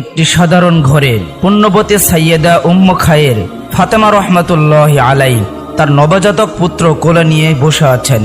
একটি সাধারণ ঘরে পুণ্যবতী সাইয়েদা উম্ম খায়ের ফাতেমা রহমতুল্লাহ আলাই তার নবজাতক পুত্র কোলে নিয়ে বসে আছেন।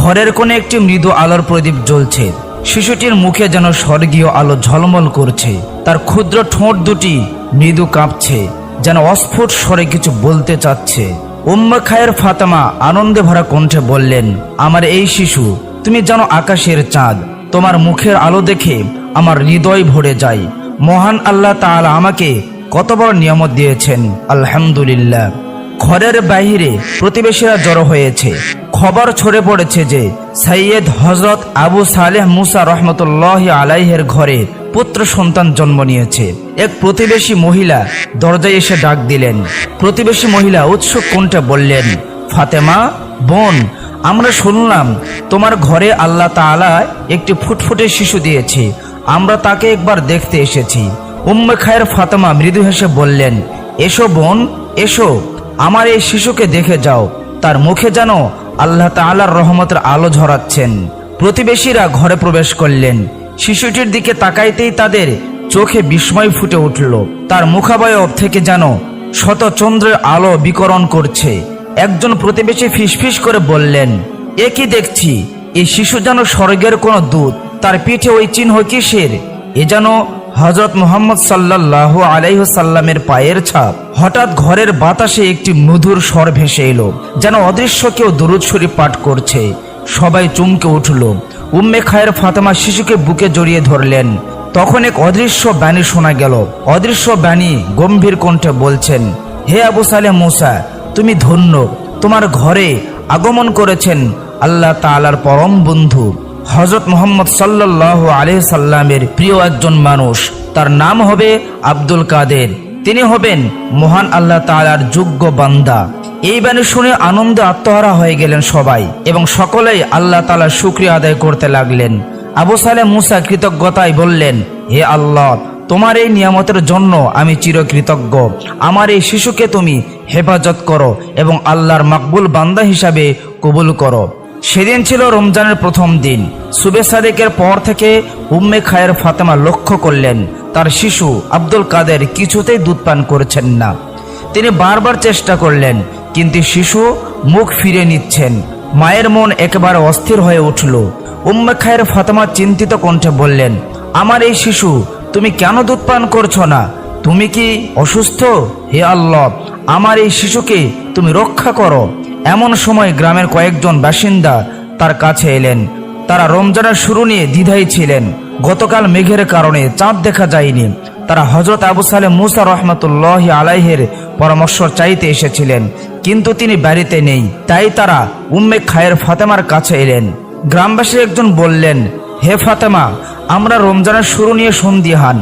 ঘরের কোণে একটি মৃদু আলোর প্রদীপ জ্বলছে। শিশুটির মুখে যেন স্বর্গীয় আলো ঝলমল করছে। তার ক্ষুদ্র ঠোঁট দুটি মৃদু কাঁপছে, যেন অস্ফুট স্বরে কিছু বলতে চাচ্ছে। উম্মা খায়ের ফাতেমা আনন্দে ভরা কণ্ঠে বললেন, আমার এই শিশু, তুমি জানো আকাশের চাঁদ। তোমার মুখের আলো দেখে আমার হৃদয় ভরে যায়। মহান আল্লাহ তাআলা আমাকে কত বড় নিয়ামত দিয়েছেন। আলহামদুলিল্লাহ। ঘরের বাইরে প্রতিবেশীরা জড়ো হয়েছে। খবর ছড়ে পড়েছে যে সৈয়দ হজরত আবু সালেহ মুসা রহমতুল্লাহ আলাইহের ঘরে পুত্র সন্তান জন্ম নিয়েছে। এক প্রতিবেশী মহিলা দরজায় এসে ডাক দিলেন। প্রতিবেশী মহিলা উৎসুক কোনটা বললেন, ফাতেমা, বোন, আমরা শুনলাম তোমার ঘরে আল্লাহ তাআলা একটি ফুটফুটে শিশু দিয়েছে। আমরা তাকে একবার দেখতে এসেছি। উম্মে খায়ের ফাতেমা মৃদু হেসে বললেন, এসো বোন, এসো। আমার এই শিশুকে দেখে যাও। তার মুখে যেন আল্লাহ তাআলার রহমতের আলো ঝরাচ্ছেন। প্রতিবেশীরা ঘরে প্রবেশ করলেন। শিশুটির দিকে তাকাইতেই তাদের চোখে বিস্ময় ফুটে উঠল। তার মুখাবয়ব থেকে যেন শত চন্দ্রের আলো বিকরণ করছে। একজন প্রতিবেশী ফিসফিস করে বললেন, এ কি দেখছি? এই শিশু যেন স্বর্গের কোনো দূত। তার পিঠে ওই চিহ্ন কিসের? এ যেন হজরত মোহাম্মদ সাল্লাহ আলাইসাল্লামের পায়ের ছাপ। হঠাৎ ঘরের বাতাসে একটি মধুর স্বর ভেসে এলো, যেন অদৃশ্য কেউ দরুদ শরীফ পাঠ করছে। সবাই চমকে উঠল। উম্মে খায়ের ফাতেমা শিশুকে বুকে জড়িয়ে ধরলেন। তখন এক অদৃশ্য বাণী শোনা গেল। অদৃশ্য বাণী গম্ভীর কণ্ঠে বলছেন, হে আবু সালে মুসা, তুমি ধন্য। তোমার ঘরে আগমন করেছেন আল্লাহ তাআলার পরম বন্ধু। হজরত মোহাম্মদ সাল্লাহ আলহ সাল্লামের প্রিয় একজন মানুষ। তার নাম হবে আব্দুল কাদের। তিনি হবেন মহান আল্লাহ তালার যোগ্য বান্দা। এই বাণী শুনে আনন্দে আত্মহারা হয়ে গেলেন সবাই এবং সকলেই আল্লাহ তাআলার শুক্রিয়া আদায় করতে লাগলেন। আবু সালে মুসা কৃতজ্ঞতায় বললেন, হে আল্লাহ, তোমার এই নিয়ামতের জন্য আমি চিরকৃতজ্ঞ। আমার এই শিশুকে তুমি হেফাজত করো এবং আল্লাহর মাকবুল বান্দা হিসাবে কবুল করো। সেদিন ছিল রমজানের প্রথম দিন। সুবে সাদেকের পর থেকে উম্মে খায়ের ফাতেমা লক্ষ্য করলেন, তার শিশু আব্দুল কাদের কিছুতেই দুধ পান করছেন না। তিনি বারবার চেষ্টা করলেন, কিন্তু শিশু মুখ ফিরে নিচ্ছেন। মায়ের মন একেবারে অস্থির হয়ে উঠল। উম্মে খায়ের ফাতেমা চিন্তিত কণ্ঠে বললেন, আমার এই শিশু, তুমি কেন দুধ পান করছ না? তুমি কি অসুস্থ? হে আল্লাহ, আমার এই শিশুকে তুমি রক্ষা করো। এমন সময় গ্রামের কয়েকজন বাসিন্দা তার কাছে এলেন। তারা রমজানের শুরু নিয়ে দ্বিধায় ছিলেন। গতকাল মেঘের কারণে চাঁদ দেখা যায়নি। তারা হজরত আবু সালে মুসা রহমতুল্লাহ আলাইহের পরামর্শ চাইতে এসেছিলেন, কিন্তু তিনি বাড়িতে নেই। তাই তারা উম্মে খায়ের ফাতেমার কাছে এলেন। গ্রামবাসী একজন বললেন, হে ফাতেমা, আমরা রমজানের শুরু নিয়ে সন্দিহান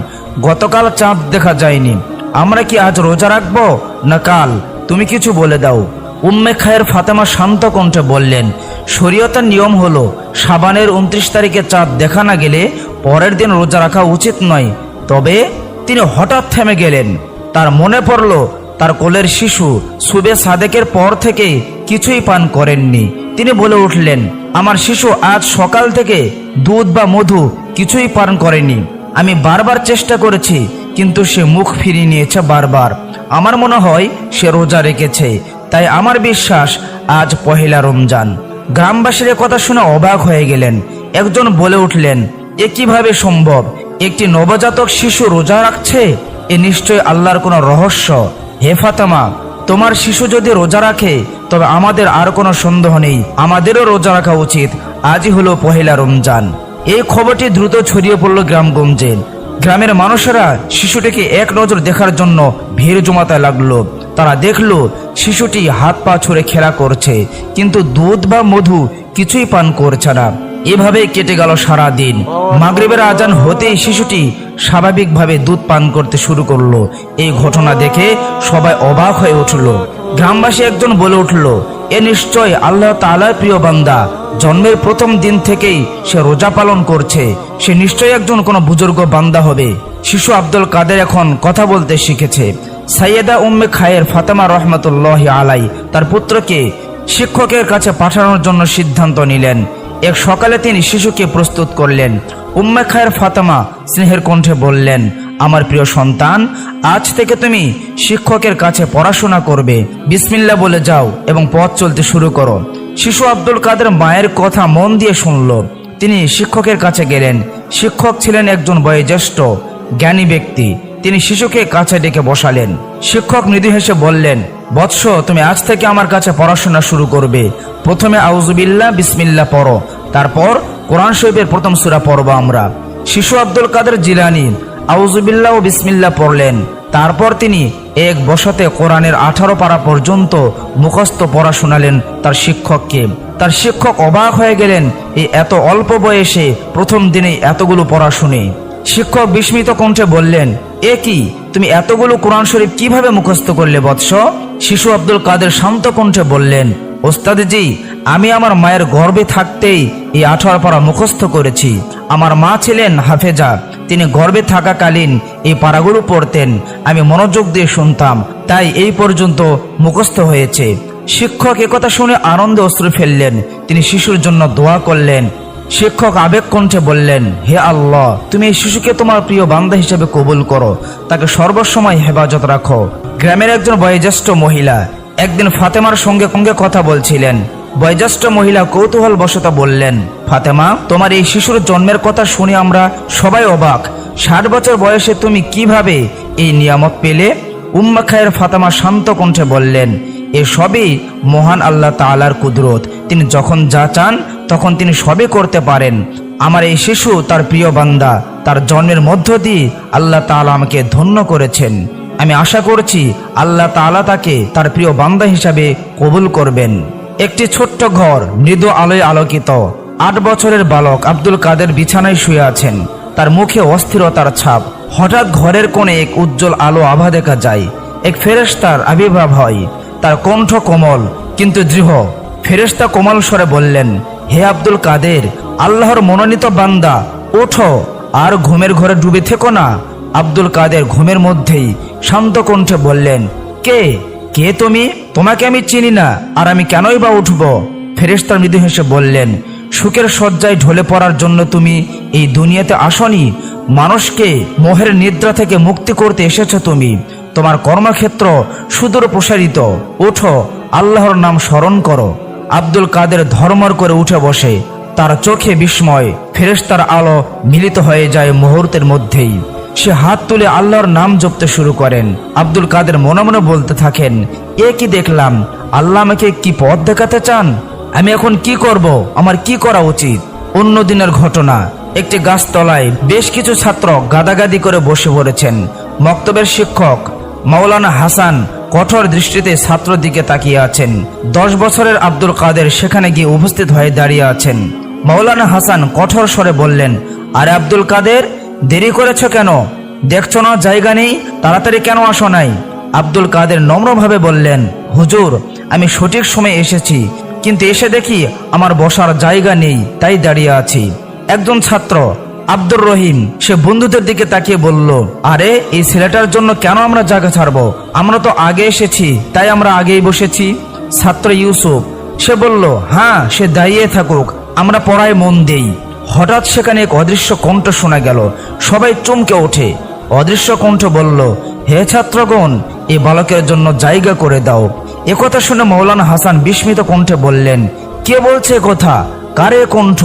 গতকাল চাঁদ দেখা যায়নি। আমরা কি আজ রোজা রাখব না কাল? তুমি কিছু বলে দাও। উম্মে খায়ের ফাতেমা শান্ত কণ্ঠে বললেন, শরীয়তের নিয়ম হলো, সাবানের উনত্রিশ তারিখে চাঁদ দেখা না গেলে পরের দিন রোজা রাখা উচিত নয়। তবে তিনি হঠাৎ থেমে গেলেন। তার মনে পড়ল, তার কোলের শিশু সুবে সাদেকের পর থেকে কিছুই পান করেননি। তিনি বলে উঠলেন, আমার শিশু আজ সকাল থেকে দুধ বা মধু কিছুই পান করেনি। আমি বারবার চেষ্টা করেছি, কিন্তু সে মুখ ফিরিয়ে নিয়েছে বারবার। আমার মনে হয় সে রোজা রেখেছে। তাই আমার বিশ্বাস আজ পহেলা রমজান। গ্রামবাসীর কথা শুনে অবাক হয়ে গেলেন। একজন বলে উঠলেন, এ কীভাবে সম্ভব? একটি নবজাতক শিশু রোজা রাখছে? এ নিশ্চয় আল্লাহর কোনো রহস্য। হে ফাতেমা, তোমার শিশু যদি রোজা রাখে, তবে আমাদের আর কোনো সন্দেহ নেই। আমাদেরও রোজা রাখা উচিত। আজই হলো পহেলা রমজান। এই খবরটি দ্রুত ছড়িয়ে পড়ল গ্রামগঞ্জে। গ্রামের মানুষেরা শিশুটিকে এক নজর দেখার জন্য ভিড় জমাতে লাগল। তারা দেখল, শিশুটি হাত পা ছুঁড়ে খেলা করছে, কিন্তু দুধ বা মধু কিছুই পান করছে না। এভাবেই কেটে গেল সারা দিন মাগরিবের আজান হতেই শিশুটি স্বাভাবিকভাবে দুধ পান করতে শুরু করল। এই ঘটনা দেখে সবাই অবাক হয়ে উঠল। গ্রামবাসী একজন বলে উঠল, এ নিশ্চয় আল্লাহ তাআলার প্রিয় বান্দা। জন্মের প্রথম দিন থেকেই সে রোজা পালন করছে। সে নিশ্চয়ই একজন কোনো বুজুর্গ বান্দা হবে। শিশু আব্দুল কাদের এখন কথা বলতে শিখেছে। সাইয়েদা উম্মে খায়ের ফাতেমা রহমতুল্লাহ আলাই তার পুত্রকে শিক্ষকের কাছে পাঠানোর জন্য সিদ্ধান্ত নিলেন। এক সকালে তিনি শিশুকে প্রস্তুত করলেন। উম্মে খায়ের ফাতেমা স্নেহের কণ্ঠে বললেন, আমার প্রিয় সন্তান, আজ থেকে তুমি শিক্ষকের কাছে পড়াশোনা করবে। বিসমিল্লা বলে যাও এবং পথ চলতে শুরু করো। শিশু আব্দুল কাদের মায়ের কথা মন দিয়ে শুনল। তিনি শিক্ষকের কাছে গেলেন। শিক্ষক ছিলেন একজন বয়োজ্যেষ্ঠ, জ্ঞানী ব্যক্তি। তিনি শিশুকে কাছে ডেকে বসালেন। শিক্ষক মৃদু হেসে বললেন, বৎস, তুমি আজ থেকে আমার কাছে পড়াশোনা শুরু করবে। প্রথমে আউজুবিল্লাহ বিসমিল্লা পড়ো। তারপর কোরআন শরীফের প্রথম সুরা পড়ব আমরা। শিশু আব্দুল কাদের জিলানি আউজুবিল্লাহ ও বিসমিল্লা পড়লেন। তারপর তিনি এক বসাতে কোরআনের আঠারো পারা পর্যন্ত মুখস্থ পড়া শোনালেন তার শিক্ষককে। তার শিক্ষক অবাক হয়ে গেলেন এই এত অল্প বয়সে প্রথম দিনেই এতগুলো পড়া শুনে। শিক্ষক বিস্মিত কণ্ঠে বললেন এ কি? তুমি এতগুলো কোরআন শরীফ কীভাবে মুখস্থ করলে বৎস? শিশু আব্দুল কাদের শান্ত কণ্ঠে বললেন, ওস্তাদজি, আমি আমার মায়ের গর্বে থাকতেই এই আঠার পারা মুখস্থ করেছি। আমার মা ছিলেন হাফেজা, তিনি গর্বে থাকাকালীন এই পাড়াগুলো পড়তেন। আমি মনোযোগ দিয়ে শুনতাম, তাই এই পর্যন্ত মুখস্থ হয়েছে। শিক্ষক একথা শুনে আনন্দে অস্ত্র ফেললেন। তিনি শিশুর জন্য দোয়া করলেন শিক্ষক আবেগ কণ্ঠে বললেন, হে আল্লাহ, তুমি এই শিশুকে তোমার প্রিয় বান্দা হিসেবে কবুল করো। তাকে সর্বসময় হেফাজত রাখো। গ্রামের একজন বয়োজ্যেষ্ঠ মহিলা একদিন ফাতেমার সঙ্গে সঙ্গে কথা বলছিলেন। বয়োজ্যেষ্ঠ মহিলা কৌতূহল বশত বললেন, ফাতেমা, তোমার এই শিশুর জন্মের কথা শুনে আমরা সবাই অবাক। ষাট বছর বয়সে তুমি কীভাবে এই নিয়ামত পেলে? উম্মা খায়ের ফাতেমা শান্ত কণ্ঠে বললেন, এ সবই মহান আল্লাহ তাআলার কুদরত। তিনি যখন যা চান তখন তিনি সবে করতে পারেন। আমার এই শিশু তার প্রিয় বান্দা, তার জন্মের মধ্য দিয়ে আল্লাহ তাআলা আমাকে ধন্য করেছেন। আমি আশা করছি আল্লাহ তাআলা তাকে তার প্রিয় বান্দা হিসাবে কবুল করবেন। একটি ছোট্ট ঘর, মৃদু আলোয় আলোকিত। আট বছরের বালক আব্দুল কাদের বিছানায় শুয়ে আছেন। তার মুখে অস্থিরতার ছাপ। হঠাৎ ঘরের কোণে এক উজ্জ্বল আলো আভা দেখা যায়। এক ফেরেশতার আবির্ভাব হয়। তার কণ্ঠ কোমল, কিন্তু দৃঢ়। ফেরেশতা কোমল স্বরে বললেন হে আব্দুল কাদের, আল্লাহর মনোনীত বান্দা, ওঠো আর ঘুমের ঘরে ডুবে থেকো না। আব্দুল কাদের ঘুমের মধ্যেই শান্ত কণ্ঠে বললেন, কে? কে তুমি? তোমাকে আমি চিনি না, আর আমি কেনই বা উঠব? ফেরেশতার মৃদু হেসে বললেন, সুখের শয্যায় ঢলে পড়ার জন্য তুমি এই দুনিয়াতে আসনি। মানুষকে মোহের নিদ্রা থেকে মুক্তি করতে এসেছ তুমি। তোমার কর্মক্ষেত্র সুদূর প্রসারিত ওঠো, আল্লাহর নাম স্মরণ করো। আব্দুল কাদের ধর্মর করে উঠে বসে, তার চোখে বিস্ময়, ফেরেশতার আলো মিলিত হয়ে যায় মুহূর্তের মধ্যেই। সে হাত তুলে আল্লাহর নাম জপতে শুরু করেন। আব্দুল কাদের মনে মনে বলতে থাকেন, এ কি দেখলাম? আল্লাহ আমাকে কি পথ দেখাতে চান? আমি এখন কি করব? আমার কি করা উচিত? অন্য দিনের ঘটনা, একটি গাছতলায় বেশ কিছু ছাত্র গাদাগাদি করে বসে পড়েছেন। মক্তবের শিক্ষক, মাওলানা হাসান কঠোর দৃষ্টিতে ছাত্র দিকে তাকিয়ে আছেন। দশ বছরের আব্দুল কাদের সেখানে গিয়ে উপস্থিত হয়ে দাঁড়িয়ে আছেন। মাওলানা হাসান কঠোর স্বরে বললেন, আরে আব্দুল কাদের, দেরি করেছ কেন? দেখছ না, জায়গা নেই, তাড়াতাড়ি কেন আসো নাই? আব্দুল কাদের নম্রভাবে বললেন, হুজুর, আমি সঠিক সময়ে এসেছি, কিন্তু এসে দেখি আমার বসার জায়গা নেই, তাই দাঁড়িয়ে আছি। একজন ছাত্র আব্দুর রহিম, সে বন্ধুদের দিকে তাকিয়ে বলল, আরে, এই ছেলেটার জন্য কেন আমরা জায়গা ছাড়বো? আমরা তো আগে এসেছি, তাই আমরা আগেই বসেছি। ছাত্র ইউসুফ, সে বলল হ্যাঁ সে দাঁড়িয়ে থাকুক, আমরা পড়ায় মন দেই। হঠাৎ সেখানে এক অদৃশ্য কণ্ঠ শোনা গেল, সবাই চমকে ওঠে। অদৃশ্য কণ্ঠ বলল, হে ছাত্রগণ, এ বালকের জন্য জায়গা করে দাও। একথা শুনে মৌলানা হাসান বিস্মিত কণ্ঠে বললেন, কে বলছে কথা? কারে কণ্ঠ?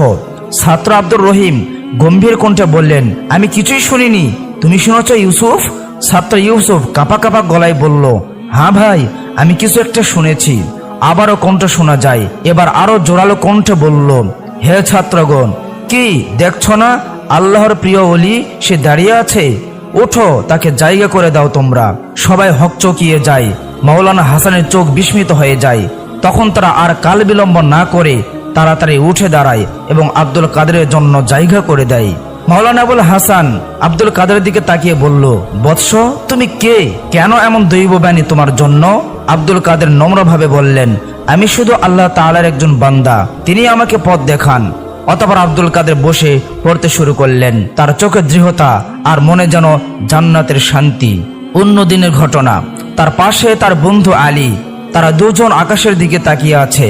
ছাত্র আব্দুর রহিম গম্ভীর কণ্ঠে বললেন, আমি কিছুই শুনিনি। তুমি শুনেছ ইউসুফ? ছাত্র ইউসুফ কাপা কাপা গলায় বলল হ্যাঁ ভাই, আমি কিছু একটা শুনেছি। আবারও কণ্ঠ শোনা যায়। এবার আরও জোরালো কণ্ঠে বলল, হে ছাত্রগণ, কি, দেখছ না? আল্লাহর প্রিয় অলি, সে দাঁড়িয়ে আছে? ওঠো, তাকে জায়গা করে দাও তোমরা। সবাই হকচকিয়ে যায়। মাওলানা হাসানের চোখ বিস্মিত হয়ে যায়। তখন তারা আর কাল বিলম্ব না করে তাড়াতাড়ি উঠে দাঁড়ায় এবং আব্দুল কাদেরের জন্য জায়গা করে দেয়। মাওলানা আবুল হাসান আব্দুল কাদের দিকে তাকিয়ে বলল, বৎস, তুমি কে? কেন এমন দৈববাণী তোমার জন্য? আব্দুল কাদের নম্রভাবে বললেন, আমি শুধু আল্লাহ তাআলার একজন বান্দা, তিনি আমাকে পথ দেখান। অতপর আব্দুল কাদের বসে পড়তে শুরু করলেন। তার চোখে দৃঢ়তা আর মনে যেন জান্নাতের শান্তি। অন্য দিনের ঘটনা, তার পাশে তার বন্ধু আলী, তারা দুজন আকাশের দিকে তাকিয়ে আছে।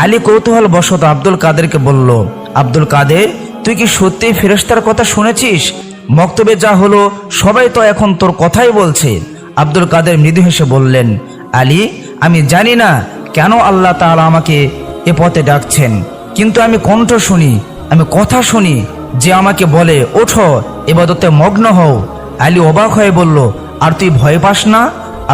আলী কৌতূহল বশত আব্দুল কাদেরকে বলল, আব্দুল কাদের, তুই কি সত্যি ফেরেশতার কথা শুনেছিস? মক্তবে যা হলো, সবাই তো এখন তোর কথাই বলছে। আব্দুল কাদের মৃদু হেসে বললেন, আলী, আমি জানি না কেন আল্লাহ তাআলা আমাকে এ পথে ডাকছেন, কিন্তু আমি কণ্ঠ শুনি, আমি কথা শুনি যে আমাকে বলে, ওঠো, এবাদতে মগ্ন হও আলী অবাক হয়ে বলল, আর তুই ভয় পাস না?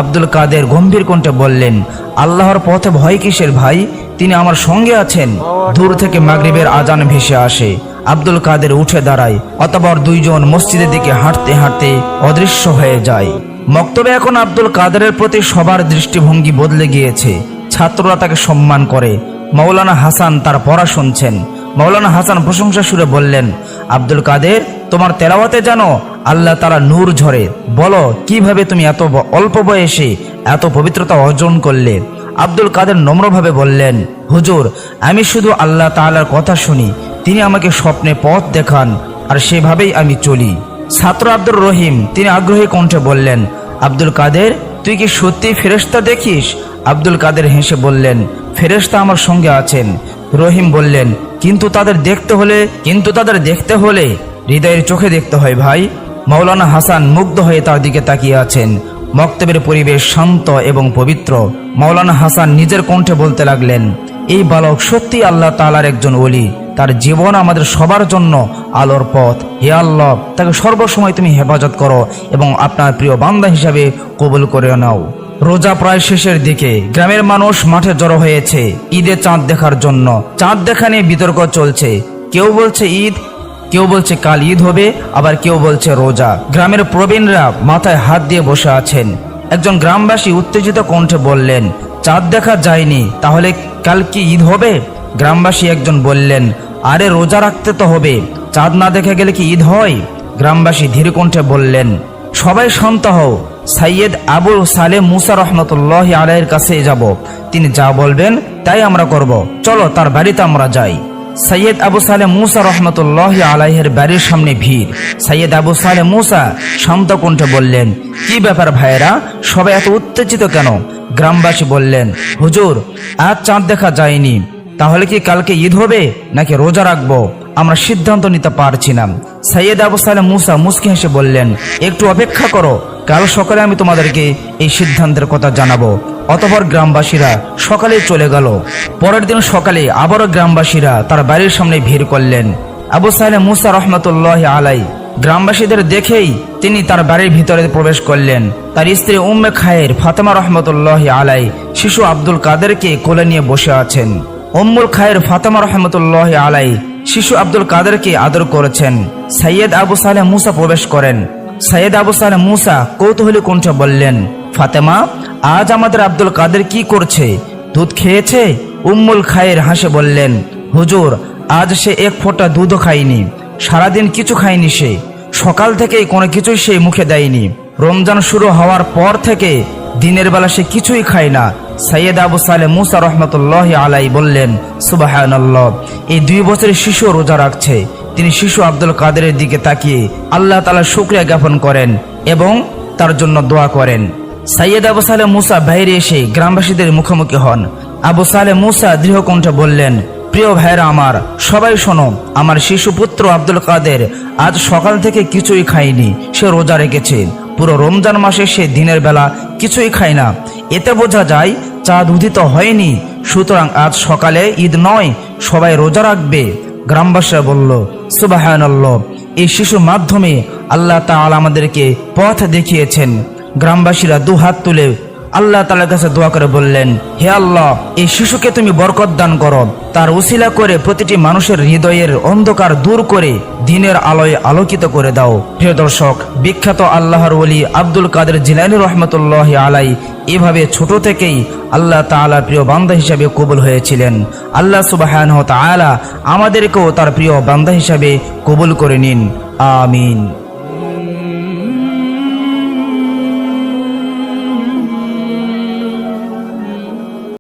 আব্দুল কাদের গম্ভীর কণ্ঠে বললেন, আল্লাহর পথে ভয় কিসের ভাই? তিনি আমার সঙ্গে আছেন। দূর থেকে মাগরিবের আজান ভেসে আসে। আব্দুল কাদের উঠে দাঁড়ায়, অতপর দুইজন মসজিদের দিকে হাঁটতে হাঁটতে অদৃশ্য হয়ে যায়। মক্তবে এখন আব্দুল কাদেরের প্রতি সবার দৃষ্টিভঙ্গি বদলে গিয়েছে। ছাত্ররা তাকে সম্মান করে। মৌলানা হাসান তার পড়া শুনছেন। মৌলানা হাসান প্রশংসা সুরে বললেন, আব্দুল কাদের, তোমার তেলাওয়াতে জানো আল্লাহ তারা নূর ঝরে। বলো, কীভাবে তুমি এত অল্প বয়সে এত পবিত্রতা অর্জন করলে? আব্দুল কাদের নম্রভাবে বললেন, হুজুর, আমি শুধু আল্লাহ তাআলার কথা শুনি। তিনি আমাকে স্বপ্নে পথ দেখান, আর সেভাবেই আমি চলি। ছাত্র আব্দুর রহিম তিনি আগ্রহী কণ্ঠে বললেন, আব্দুল কাদের, তুই কি সত্যি ফেরেশতা দেখিস? আব্দুল কাদের হেসে বললেন, ফেরেশতা আমার সঙ্গে আছেন। রহিম বললেন, কিন্তু তাদের দেখতে হলে, কিন্তু তাদের দেখতে হলে হৃদয়ের চোখে দেখতে হয় ভাই। মাওলানা হাসান মুগ্ধ হয়ে তার দিকে তাকিয়ে আছেন। মক্তবের পরিবেশ শান্ত এবং পবিত্র। মাওলানা হাসান নিজের কণ্ঠে বলতে লাগলেন, এই বালক সত্যি আল্লাহ তালার একজন ওলি। তার জীবন আমাদের সবার জন্য আলোর পথ। হে আল্লাহ, তাকে সর্বসময় তুমি হেফাজত করো এবং আপনার প্রিয় বান্দা হিসাবে কবুল করে নাও। রোজা প্রায় শেষের দিকে। গ্রামের মানুষ মাঠে জড়ো হয়েছে। ঈদে চাঁদ দেখার জন্য। চাঁদ দেখা নিয়ে বিতর্ক চলছে। কেউ বলছে, ঈদ কেউ বলছে কাল ঈদ হবে, আবার কেউ বলছে রোজা। গ্রামের প্রবীণরা মাথায় হাত দিয়ে বসে আছেন। একজন গ্রামবাসী উত্তেজিত কণ্ঠে বললেন, চাঁদ দেখা যায়নি, তাহলে কাল কি ঈদ হবে? গ্রামবাসী একজন বললেন, আরে রোজা রাখতে তো হবে, চাঁদ না দেখে গেলে কি ঈদ হয়? গ্রামবাসী ধীর কণ্ঠে বললেন, সবাই শান্ত হও, সাইয়েদ আবুল সালে মুসা রহমতুল্লাহ আলাইয়ের কাছে যাব। তিনি যা বলবেন, তাই আমরা করব। চলো তার বাড়িতে আমরা যাই। সৈয়দ আবু সালে মুসা রহমতুল্লাহ আলাইহের বাড়ির সামনে ভিড়। সৈয়দ আবু সালে মুসা শান্ত কণ্ঠে বললেন, কি ব্যাপার ভাইয়েরা, সবাই এত উত্তেজিত কেন? গ্রামবাসী বললেন, হুজুর, আজ চাঁদ দেখা যায়নি। তাহলে কি কালকে ঈদ হবে, নাকি রোজা রাখব? আমরা সিদ্ধান্ত নিতে পারছি না। সৈয়দ আবু সালে মুসা মুসকি হেসে বললেন, একটু অপেক্ষা করো কাল সকালে আমি তোমাদেরকে এই সিদ্ধান্তের কথা জানাব। অতপর গ্রামবাসীরা সকালে চলে গেল। পরের দিন সকালে আবারও গ্রামবাসীরা তার বাড়ির সামনে ভিড় করলেন। আবু সাহেব মুসা রহমতুল্লাহ আলাই গ্রামবাসীদের দেখেই তিনি তার বাড়ির ভিতরে প্রবেশ করলেন। তার স্ত্রী উম্মে খায়ের ফাতেমা রহমতুল্লাহ আলাই শিশু আব্দুল কাদেরকে কোলে নিয়ে বসে আছেন। উম্মুল খায়ের ফাতেমা রহমতুল্লাহ আলাই শিশু আব্দুল কাদেরকে আদর করেছেন। সৈয়দ আবু সালেহ মুসা প্রবেশ করেন। সৈয়দ আবু সালেহ মুসা কৌতূহলী কণ্ঠে বললেন, ফাতেমা, আজ আমাদের আব্দুল কাদের কি করছে? দুধ খেয়েছে? উম্মুল খায়ের হাসে বললেন, হুজুর, আজ সে এক ফোঁটা দুধও খায়নি। সারাদিন কিছু খায়নি সে। সকাল থেকেই কোনো কিছুই সে মুখে দেয়নি। রমজান শুরু হওয়ার পর থেকে দিনের বেলা সে কিছুই খায় না। সৈয়দ আবু সালে মুসা রহমতুল্লাহ আলাই বললেন সুবাহ এই দুই বছরের শিশু রোজা রাখছে। তিনি শিশু আব্দুল কাদেরের দিকে তাকিয়ে আল্লাহ তালা শুক্রিয়া জ্ঞাপন করেন এবং তার জন্য দোয়া করেন। সাইয়েদ আবু সালে মুসা বাইরে এসে গ্রামবাসীদের মুখোমুখি হন। আবু সালে মুসা দৃঢ় কণ্ঠে বললেন, প্রিয় ভাইরা আমার, সবাই শোনো, আমার শিশু পুত্র আব্দুল কাদের আজ সকাল থেকে কিছুই খায়নি, সে রোজা রেখেছে। পুরো রমজান মাসে সে দিনের বেলা কিছুই খায় না। এতে বোঝা যায়, চাঁদ উদিত হয়নি, সুতরাং আজ সকালে ঈদ নয়, সবাই রোজা রাখবে। গ্রামবাসীরা বলল সুবাহ এই শিশুর মাধ্যমে আল্লাহ তাআলা আমাদেরকে পথ দেখিয়েছেন। গ্রামবাসীরা দু হাত তুলে আল্লাহ তালার কাছে দোয়া করে বললেন, হে আল্লাহ, এই শিশুকে তুমি বরকত দান করো। তার উসিলা করে প্রতিটি মানুষের হৃদয়ের অন্ধকার দূর করে দিনের আলোয় আলোকিত করে দাও। প্রিয় দর্শক, বিখ্যাত আল্লাহর ওলি আব্দুল কাদের জিলানি রহমতুল্লাহ আলাই এভাবে ছোট থেকেই আল্লাহ তাআলা প্রিয় বান্দা হিসাবে কবুল হয়েছিলেন। আল্লাহ সুবাহ তাআলা আমাদেরকেও তার প্রিয় বান্দা হিসাবে কবুল করে নিন। আমিন।